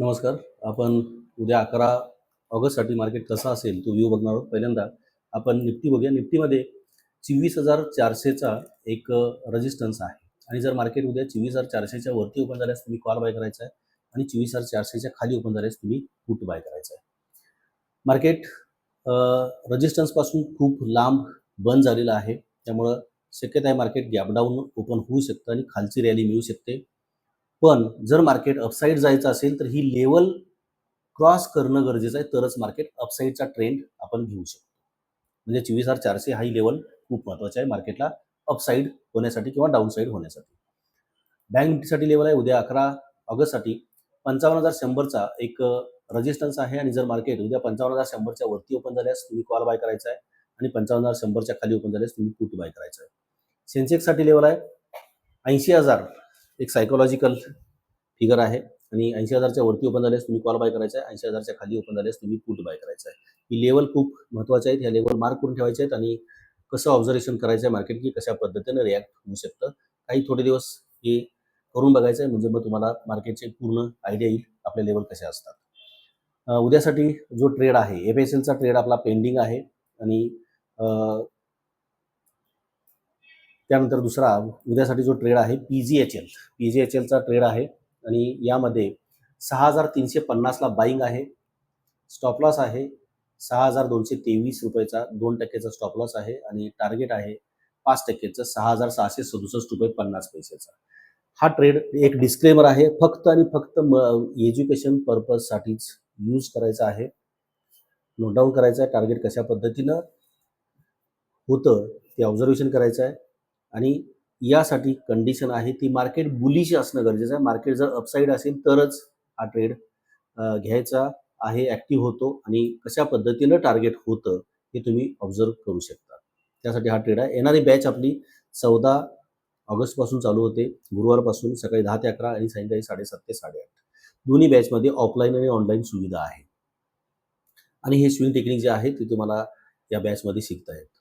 नमस्कार. आपण उद्या अकरा ऑगस्टसाठी मार्केट कसा असेल तो व्ह्यू बघणार आहोत. पहिल्यांदा आपण निफ्टी बघूया. निफ्टीमध्ये चोवीस हजार चारशेचा एक रजिस्टन्स आहे. आणि जर मार्केट उद्या चोवीस हजार चारशेच्या वरती ओपन झाल्यास तुम्ही कॉल बाय करायचा आहे. आणि चोवीस हजार चारशेच्या खाली ओपन झाल्यास तुम्ही पुट बाय करायचा आहे. मार्केट रजिस्टन्सपासून खूप लांब बंद झालेलं आहे. त्यामुळं शक्यता आहे मार्केट गॅपडाऊन ओपन होऊ शकतं आणि खालची रॅली मिळू शकते. पण जर मार्केट अपसाईड जायचं असेल तर ही लेवल क्रॉस करणं गरजेचं आहे. तरच मार्केट अपसाईडचा ट्रेंड आपण घेऊ शकतो. म्हणजे चोवीस हजार चारशे हा ही लेवल खूप महत्त्वाचा आहे मार्केटला अपसाईड होण्यासाठी किंवा डाऊनसाईड होण्यासाठी. बँक निफ्टीसाठी लेवल आहे. उद्या अकरा ऑगस्टसाठी पंचावन्न हजार शंभरचा एक रजिस्टन्स आहे. आणि जर मार्केट उद्या पंचावन्न हजार शंभरच्या वरती ओपन झाल्यास तुम्ही कॉल बाय करायचा आहे. आणि पंचावन्न हजार शंभरच्या खाली ओपन झाल्यास तुम्ही पुट बाय करायचं आहे. सेन्सेक्ससाठी लेवल आहे. ऐंशी हजार एक सायकोलॉजिकल फिगर आहे. आणि ऐंशी हजारच्या वरती ओपन झाल्यास तुम्ही कॉल बाय करायचा आहे. ऐंशी हजारच्या खाली ओपन झाल्यास तुम्ही पुट बाय करायचा आहे. ही लेवल खूप महत्त्वाचे आहेत. ह्या लेवल मार्क करून ठेवायचे आहेत. आणि कसं ऑब्झर्वेशन करायचं आहे मार्केट की कशा पद्धतीनं रिॲक्ट होऊ शकतं काही थोडे दिवस हे करून बघायचं आहे. म्हणजे मग तुम्हाला मार्केटचे पूर्ण आयडिया येईल आपले लेवल कसे असतात. उद्यासाठी जो ट्रेड आहे एफ एस एलचा ट्रेड आपला पेंडिंग आहे. आणि त्यानंतर दुसरा उद्यासाठी जो ट्रेड आहे P G H L P G H एलचा trade आहे आणि यामध्ये सहा हजार तीनशे पन्नासला बाईंग आहे स्टॉप लॉस आहे सहा हजार दोनशे तेवीस रुपयेचा दोन टक्क्याचा स्टॉप लॉस आहे आणि टार्गेट आहे पाच टक्क्याचं सहा हजार सहाशे सदुसष्ट रुपये पन्नास पैशाचा. हा ट्रेड एक डिस्क्लेमर आहे फक्त आणि फक्त म एज्युकेशन पर्पजसाठीच यूज करायचा आहे. नोट डाऊन करायचं आहे टार्गेट कशा पद्धतीनं होतं ते ऑब्झर्वेशन करायचं आहे. आणि यासाठी कंडिशन आहे ती मार्केट बुलिश असणं गरजेचं आहे. मार्केट जर अपसाईड असेल तरच हा ट्रेड घ्यायचा आहे ॲक्टिव्ह होतो आणि कशा पद्धतीनं टार्गेट होतं हे तुम्ही ऑब्झर्व करू शकता. त्यासाठी हा ट्रेड आहे. येणारी बॅच आपली चौदा ऑगस्टपासून चालू होते. गुरुवारपासून सकाळी दहा ते अकरा आणि सायंकाळी साडेसात ते साडेआठ. दोन्ही बॅचमध्ये ऑफलाईन आणि ऑनलाईन सुविधा आहे. आणि हे स्विंग टेक्निक जे आहे ते तुम्हाला या बॅचमध्ये शिकता येतं.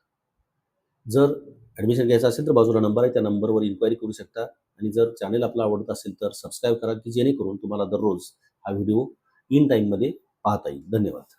जर ॲडमिशन घ्यायचं असेल तर बाजूला नंबर आहे त्या नंबरवर इन्क्वायरी करू शकता. आणि जर चॅनल आपला आवडत असेल तर सबस्क्राईब करा की जेणेकरून तुम्हाला दररोज हा व्हिडिओ इन टाईममध्ये पाहता येईल. धन्यवाद.